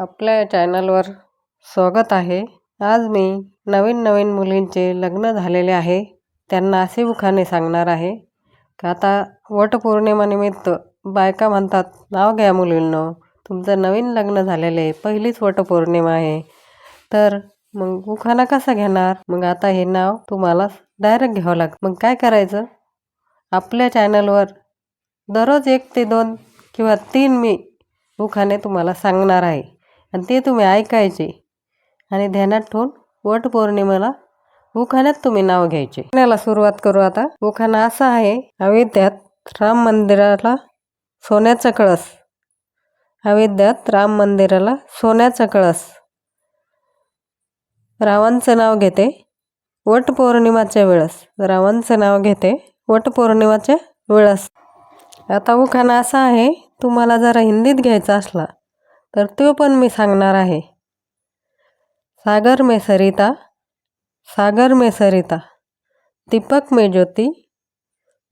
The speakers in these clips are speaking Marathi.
आपल्या चॅनलवर स्वागत आहे. आज मी नवीन नवीन मुलींचे लग्न झालेले आहे त्यांना असे मुखाने सांगणार आहे. का आता वटपौर्णिमानिमित्त बायका म्हणतात नाव घ्या मुलींनो तुमचं नवीन लग्न झालेलं आहे पहिलीच वटपौर्णिमा आहे. तर मग उखाना कसा घेणार? मग आता हे नाव तुम्हाला डायरेक्ट घ्यावं लागतं. मग काय करायचं? आपल्या चॅनलवर दररोज एक ते दोन किंवा तीन मी उखाने तुम्हाला सांगणार आहे. आणि ते तुम्ही ऐकायचे. आणि ध्यानात ठेवून वटपौर्णिमेला उखाण्यात तुम्ही नाव घ्यायचे. उखाण्याला सुरुवात करू आता. उखाणा असा आहे अयोध्यात राम मंदिराला सोन्याचा कळस. अयोध्यात राम मंदिराला सोन्याचा कळस. रावांचं नाव घेते वटपौर्णिमाच्या वेळेस. रावांचं नाव घेते वटपौर्णिमाच्या वेळेस. आता उखाणा असा आहे तुम्हाला जरा हिंदीत घ्यायचा असला तर तो पण मी सांगणार आहे. सागर मे सरिता सागर मे सरिता दीपक मे ज्योती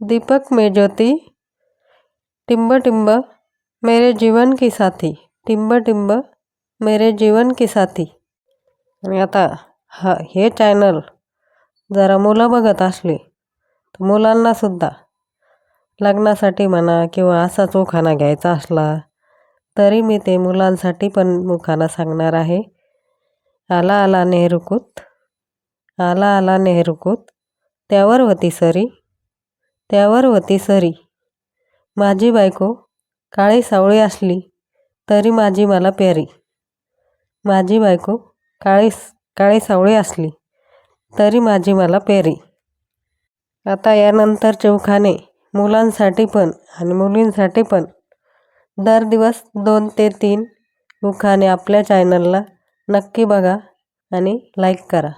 दीपक मे ज्योती टिंब टिंब मेरे जीवन की साथी टिंब टिंब मेरे जीवन की साथी. आणि आता हा हे चॅनल जरा मुलं बघत असली तर मुलांनासुद्धा लग्नासाठी म्हणा किंवा असा चोखाना घ्यायचा असला तरी मी ते मुलांसाठी पण मुखाना सांगणार आहे. आला आला नेहरूकूत. आला आला नेहरूकूत. त्यावर होती सरी. त्यावर होती सरी. माझी बायको काळी सावळी असली तरी माझी मला प्यारी. माझी बायको काळी काळी सावळी असली तरी माझी मला पेरी आता यानंतरचे उखाणे मुलांसाठी पण आणि मुलींसाठी पण दर दिवस दोन ते तीन मुखाने आपल्या चॅनलला नक्की बघा आणि लाईक करा.